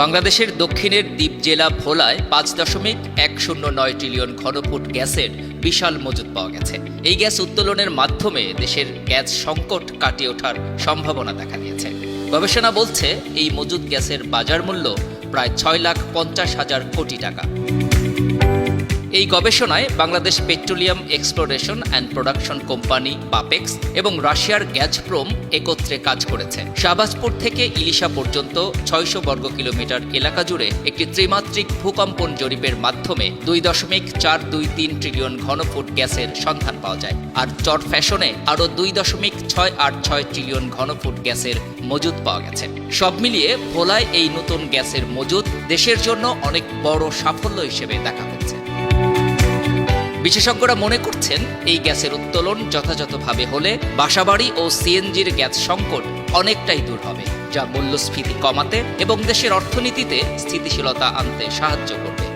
বাংলাদেশের দক্ষিণের দ্বীপ জেলা ভোলায় পাঁচ দশমিক এক শূন্য নয় ট্রিলিয়ন ঘনফুট গ্যাসের বিশাল মজুদ পাওয়া গেছে। এই গ্যাস উত্তোলনের মাধ্যমে দেশের গ্যাস সংকট কাটিয়ে ওঠার সম্ভাবনা দেখা দিয়েছে। গবেষণা বলছে, এই মজুদ গ্যাসের বাজার মূল্য প্রায় ছয় লাখ পঞ্চাশ হাজার কোটি টাকা। এই গবেষণায় Bangladesh petroleum exploration and production company Bapex এবং রাশিয়ার গ্যাজপ্রোম একত্রে কাজ করেছে। শাহবাজপুর থেকে ইলিশা পর্যন্ত ছয়শো বর্গ কিলোমিটার এলাকা জুড়ে একটি ত্রিমাত্রিক ভূকম্পন জরিপের মাধ্যমে দুই দশমিক চার দুই তিন ট্রিলিয়ন ঘনফুট গ্যাসের সন্ধান পাওয়া যায়। আর চট ফ্যাশনে আরও দুই দশমিক ছয় আট ছয় ট্রিলিয়ন ঘনফুট গ্যাসের মজুদ পাওয়া গেছে। সব মিলিয়ে ভোলায় এই নতুন গ্যাসের মজুদ দেশের জন্য অনেক বড় সাফল্য হিসেবে দেখা হচ্ছে। বিশেষজ্ঞরা মনে করছেন এই গ্যাসের উত্তোলন যথাযথভাবে হলে বাসাবাড়ি ও সিএনজির গ্যাস সংকট অনেকটাই দূর হবে, যা মূল্যস্ফীতি কমাতে এবং দেশের অর্থনীতিতে স্থিতিশীলতা আনতে সাহায্য করবে।